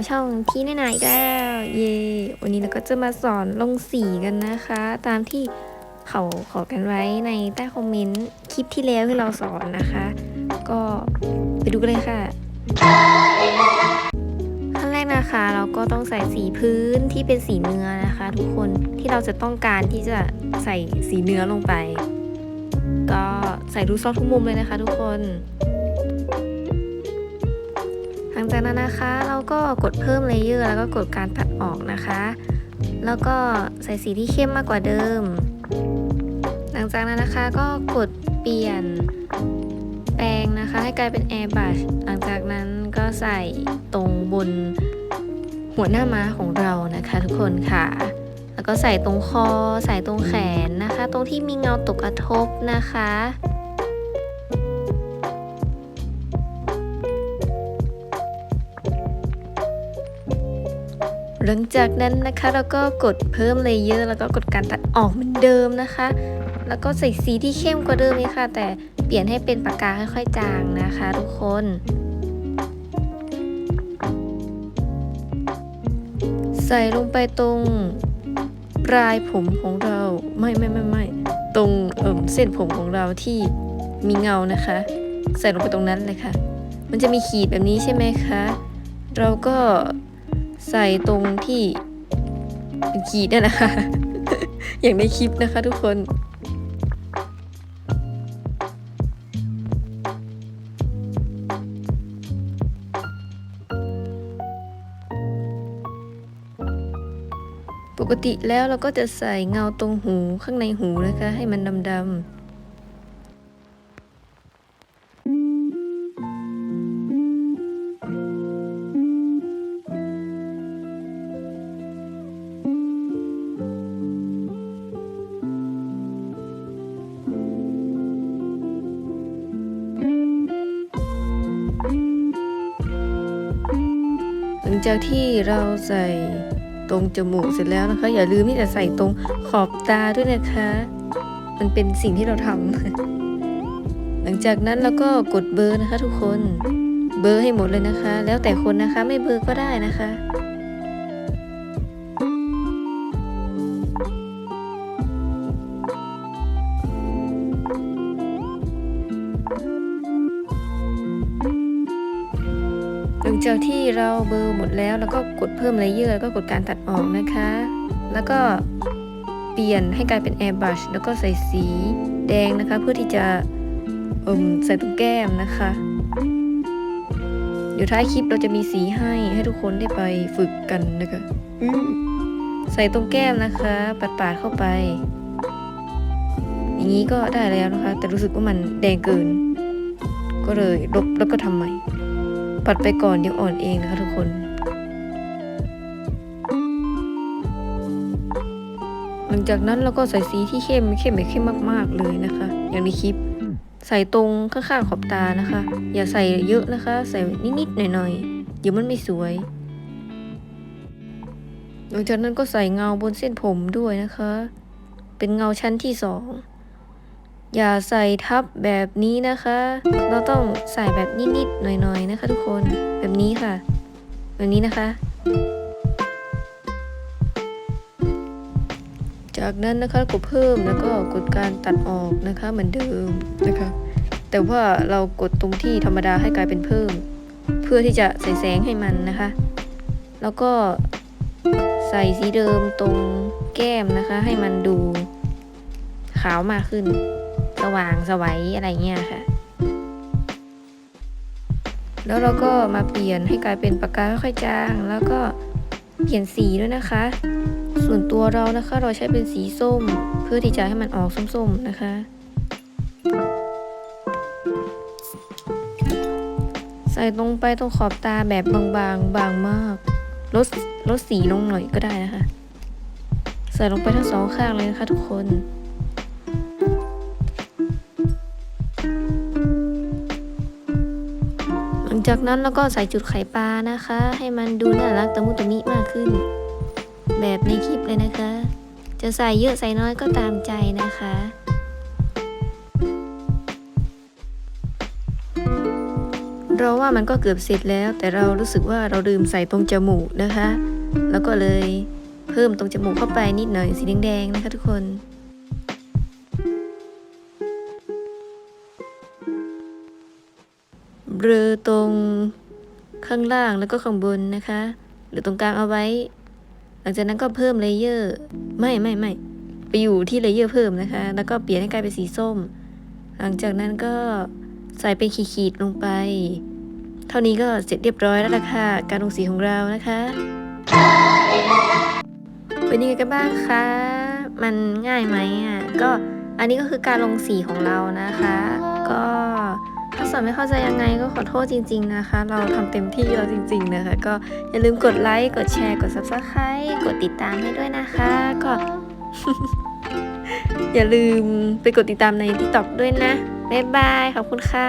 กับช่องที่ไหนๆอีกแล้ว เย่วันนี้เราก็จะมาสอนลงสีกันนะคะ ตามที่เขาขอกันไว้ในใต้คอมเมนต์คลิปที่แล้วที่เราสอนนะคะ ก็ไปดูกันเลยค่ะขั้นแรกนะคะเราก็ต้องใส่สีพื้นที่เป็นสีเนื้อนะคะ ทุกคนที่เราจะต้องการที่จะใส่สีเนื้อลงไป ก็ใส่ทุกซอกทุกมุมเลยนะคะ ทุกคน จากนั้นนะคะเราก็กดเพิ่มเลเยอร์แล้วก็กดการตัดออกนะคะ แล้วก็ใส่สีที่เข้มมากกว่าเดิม หลังจากนั้นนะคะก็กดเปลี่ยนแปรงนะคะ ให้กลายเป็น airbrush หลังจากนั้นก็ใส่ตรงบนหัวหน้าม้าของเรานะคะ ทุกคนค่ะ แล้วก็ใส่ตรงคอ ใส่ตรงแขนนะคะ ตรงที่มีเงาตกกระทบนะคะ หลังจากนั้นนะคะเราก็กดเพิ่มเลเยอร์แล้วก็กดการตัดออกเหมือนเดิมนะคะ แล้วก็ใส่สีที่เข้มกว่าเดิมเลยค่ะ แต่เปลี่ยนให้เป็นปากกาค่อยๆจางนะคะทุกคนใส่ลงไปตรงปลายผมของเรา ไม่ไม่ไม่ไม่ตรงเอ่มเส้นผมของเราที่มีเงานะคะ ใส่ลงไปตรงนั้นเลยค่ะ มันจะมีขีดแบบนี้ใช่ไหมคะ เราก็ ใส่ตรงที่ขีดนั่นนะคะ อย่างในคลิปนะคะทุกคนปกติแล้วเราก็จะใส่เงาตรงหูข้างในหูนะคะ ให้มันดำ ลังจากที่เราใส่ตรงจมูกเสร็จแล้วนะคะ อย่าลืมที่จะใส่ตรงขอบตาด้วยนะคะ มันเป็นสิ่งที่เราทำหลังจากนั้นเราก็กดเบอร์นะคะ ทุกคนเบอร์ให้หมดเลยนะคะ แล้วแต่คนนะคะไม่เบอร์ก็ได้นะคะ จากที่เราเบอร์หมดแล้วแล้วก็กดเพิ่มเลเยอร์แล้วก็กดการตัดออกนะคะ แล้วก็เปลี่ยนให้กลายเป็น airbrush แล้วก็ใส่สีแดงนะคะ เพื่อที่จะเอิ่มใส่ตรงแก้มนะคะ เดี๋ยวท้ายคลิปเราจะมีสีให้ให้ทุกคนได้ไปฝึกกันนะคะใส่ตรงแก้มนะคะ ปัดปาดๆเข้าไป อย่างนี้ก็ได้แล้วนะคะ แต่รู้สึกว่ามันแดงเกิน ก็เลยลบแล้วก็ทำใหม่ ปัดไปก่อนเดี๋ยวอ่อนเองนะคะทุกคนหลังจากนั้นเราก็ใส่สีที่เข้มเข้มแบบเข้มมาก ๆ เลยนะคะ อย่างในคลิป ใส่ตรงข้างๆขอบตานะคะ อย่าใส่เยอะนะคะ ใส่นิดๆหน่อยๆเดี๋ยวมันไม่สวย หลังจากนั้นก็ใส่เงาบนเส้นผมด้วยนะคะ เป็นเงาชั้นที่สอง อย่าใส่ทับแบบนี้นะคะ เราต้องใส่แบบนิดๆหน่อยๆนะคะ ทุกคนแบบนี้ค่ะ แบบนี้นะคะ จากนั้นนะคะกดเพิ่มแล้วก็กดการตัดออกนะคะ เหมือนเดิมนะคะ แต่ว่าเรากดตรงที่ธรรมดาให้กลายเป็นเพิ่ม เพื่อที่จะใส่แสงให้มันนะคะ แล้วก็ใส่สีเดิมตรงแก้มนะคะ ให้มันดูขาวมากขึ้น สว่างสวัยอะไรเงี้ยค่ะ แล้วเราก็มาเปลี่ยนให้กลายเป็นปากกาค่อยๆจาง แล้วก็เปลี่ยนสีด้วยนะคะ ส่วนตัวเรานะคะเราใช้เป็นสีส้ม เพื่อที่จะให้มันออกส้มๆนะคะใส่ลงไปตรงขอบตาแบบบางๆ บางมาก ลดลดสีลงหน่อยก็ได้นะคะ ใส่ลงไปทั้งสองข้างเลยนะคะทุกคน จากนั้นเราก็ใส่จุดไข่ปลานะคะ ให้มันดูน่ารักตะมุตะมิมากขึ้น แบบในคลิปเลยนะคะ จะใส่เยอะใส่น้อยก็ตามใจนะคะเราว่ามันก็เกือบเสร็จแล้ว แต่เรารู้สึกว่าเราลืมใส่ตรงจมูกนะคะ แล้วก็เลยเพิ่มตรงจมูกเข้าไปนิดหน่อยสีแดงๆนะคะทุกคน เรือตรงข้างล่างแล้วก็ข้างบนนะคะ หรือตรงกลางเอาไว้ หลังจากนั้นก็เพิ่มเลเยอร์ไม่ไม่ไม่ไปอยู่ที่เลเยอร์เพิ่มนะคะ แล้วก็เปลี่ยนให้กลายเป็นสีส้ม หลังจากนั้นก็ใส่เป็นขีดๆลงไป เท่านี้ก็เสร็จเรียบร้อยแล้วล่ะค่ะ การลงสีของเรานะคะเป็นยังไงกันบ้างคะ มันง่ายไหมอะ ก็อันนี้ก็คือการลงสีของเรานะคะ ก็ ถ้าสอนไม่เข้าใจยังไงก็ขอโทษจริง ๆนะคะ เราทำเต็มที่เราจริง ๆ นะคะ ก็อย่าลืมกดไลค์ กดแชร์ กด subscribe กดติดตามให้ด้วยนะคะ ก็ อย่าลืมไปกดติดตามใน TikTok ด้วยนะ บ๊ายบาย ขอบคุณค่ะ